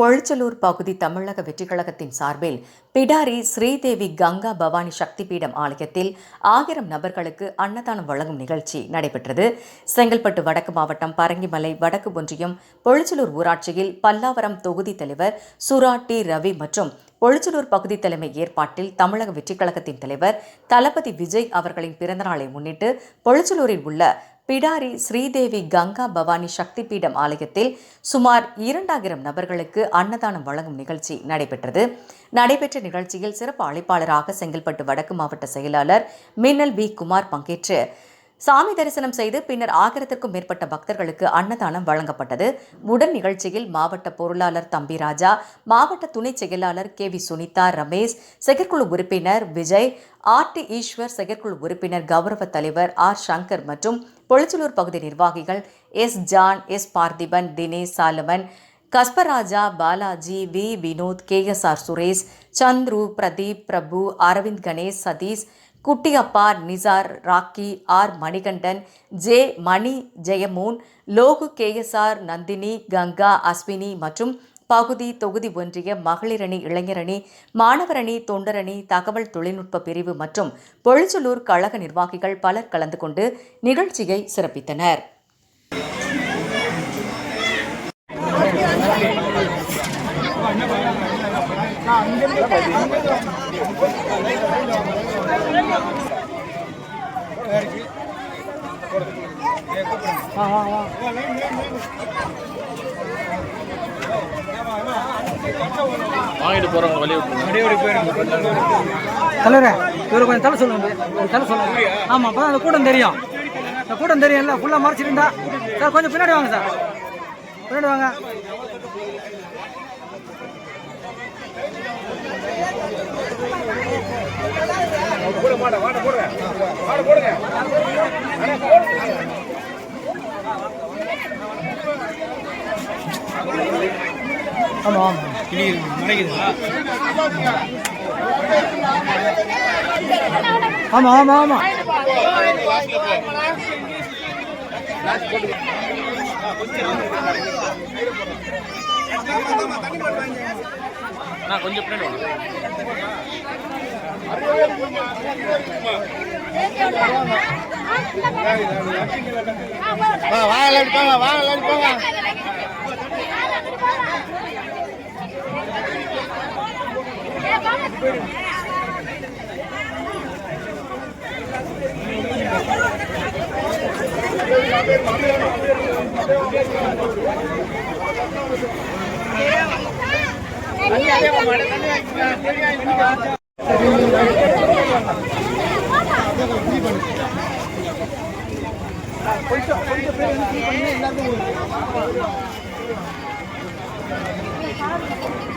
பொழிச்சலூர் பகுதி தமிழக வெற்றிக்கழகத்தின் சார்பில் பிடாரி ஸ்ரீதேவி கங்கா பவானி சக்தி பீடம் ஆலயத்தில் ஆயிரம் நபர்களுக்கு அன்னதானம் வழங்கும் நிகழ்ச்சி நடைபெற்றது. செங்கல்பட்டு வடக்கு மாவட்டம் பரங்கிமலை வடக்கு ஒன்றியம் பொழிச்சலூர் ஊராட்சியில் பல்லாவரம் தொகுதி தலைவர் சுரா டி ரவி மற்றும் பொழிச்சலூர் பகுதி தலைமை ஏற்பாட்டில் தமிழக வெற்றிக்கழகத்தின் தலைவர் தளபதி விஜய் அவர்களின் பிறந்தநாளை முன்னிட்டு பொழிச்சலூரில் உள்ள பிடாரி ஸ்ரீதேவி கங்கா பவானி சக்தி பீடம் ஆலயத்தில் சுமார் இரண்டாயிரம் நபர்களுக்கு அன்னதானம் வழங்கும் நிகழ்ச்சி நடைபெற்றது. நடைபெற்ற நிகழ்ச்சியில் சிறப்பு அழைப்பாளராக செங்கல்பட்டு வடக்கு மாவட்ட செயலாளர் மின்னல் வி. குமார் பங்கேற்று சாமி தரிசனம் செய்து பின்னர் ஆயிரத்திற்கும் மேற்பட்ட பக்தர்களுக்கு அன்னதானம் வழங்கப்பட்டது. உடன் நிகழ்ச்சியில் மாவட்ட பொருளாளர் தம்பிராஜா மாவட்ட துணை செயலாளர் கே. வி. சுனிதா ரமேஷ் செயற்குழு உறுப்பினர் விஜய் ஆர்டி ஈஸ்வர் செயற்குழு உறுப்பினர் கௌரவ தலைவர் ஆர். சங்கர் மற்றும் பொழிச்சலூர் பகுதி நிர்வாகிகள் S John S Parthiban Dinesh Solomon Kasparaja Balaji V Vinoth K S R Suresh Chandru Pradeep Prabhu Aravind Ganesh Sathish Kuttiyappa Nisar Rocky R Manikandan J Mani Jayamon Logu KSR Nandhini Ganga Ashwini மற்றும் பகுதி தொகுதி ஒன்றிய மகளிரணி இளைஞரணி மாணவரணி தொண்டரணி தகவல் தொழில்நுட்ப பிரிவு மற்றும் பொழிச்சலூர் கழக நிர்வாகிகள் பலர் கலந்து கொண்டு நிகழ்ச்சியை சிறப்பித்தனர். வாங்கிட்டு போறவங்க விட்டுருங்க தலைவரே இவரு கொஞ்சம் தலை சொல்லுங்க. ஒரு தலை சொல்லுங்க. ஆமாம் அப்போ அந்த கூட்டம் தெரியும். இந்த கூட்டம் தெரியும்ல ஃபுல்லாக மறைச்சிருந்தா. சார் கொஞ்சம் பின்னாடி வாங்க சார். பின்னாடி வாங்க. ஆமாம் ஆமாம் ஆமாம் ஆமாம் ஆமாம் கொஞ்சம் பின்னாடி வாங்க. வாங்க. அடிப்பாங்க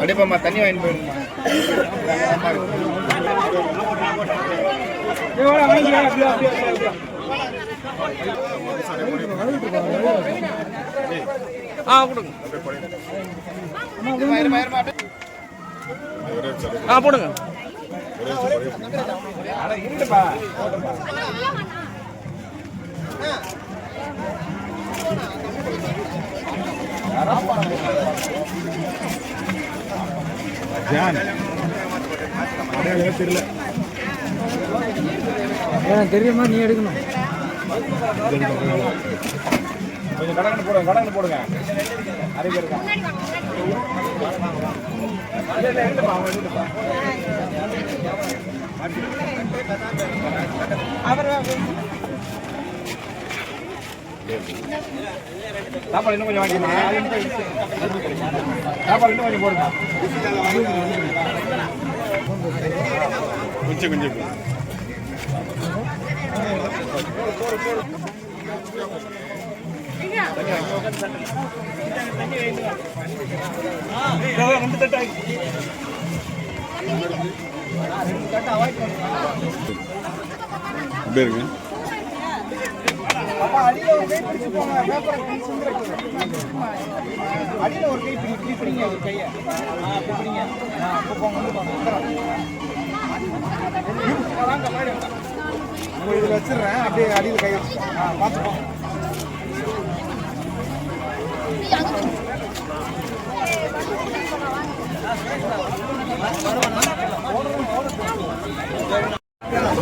அடிப்பாம்மா தண்ணி வாங்கி போயிடுமா ஆ கொடுங்க. ஆ போடுங்க. எனக்கு தெரியுமா நீ எடுக்கணும். கொஞ்சம் கடகன்னு போடுங்க கடகன்னு போடுங்க. நிறைய பேர் இருக்காங்க. இல்ல, சாப்பாடு இன்னும் கொஞ்சம் வாங்கிக்கணும் சாப்பாடு இன்னும் கொஞ்சம் போடுங்க கொஞ்சம் கொஞ்சம் அப்படியே இருங்க. அடியில் ஒரு கை பிடி இப்படி பிடிங்க ஒரு கையை ஆ அப்படி பிடிங்க ஆ அப்போ போங்க வந்து போங்க இதில் வச்சிடுறேன் அப்படியே அடியில் கை வச்சு ஆ பார்த்து போங்க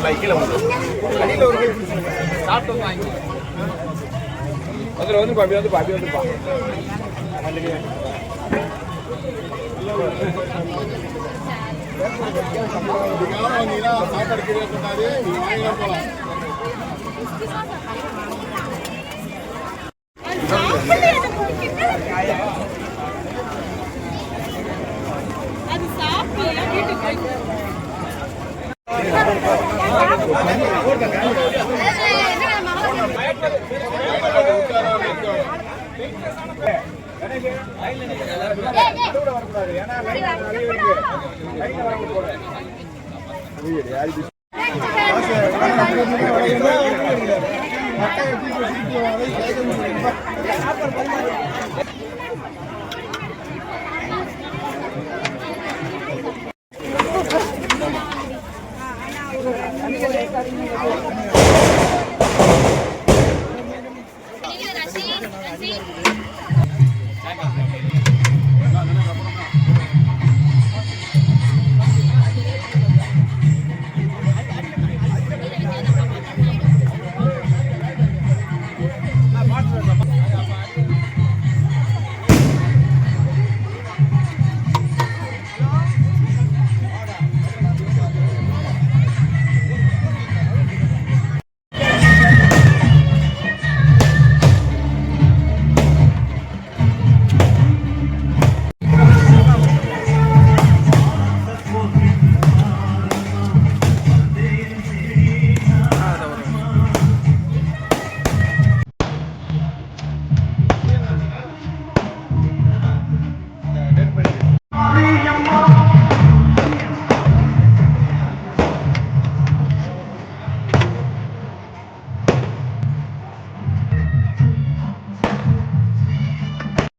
அடியில் ஒரு கை சாப்பிட்டு வாங்கி வந்துடும் வந்து அப்படி வந்து அப்படி வந்துப்பா அது போய் வரக்கூடாது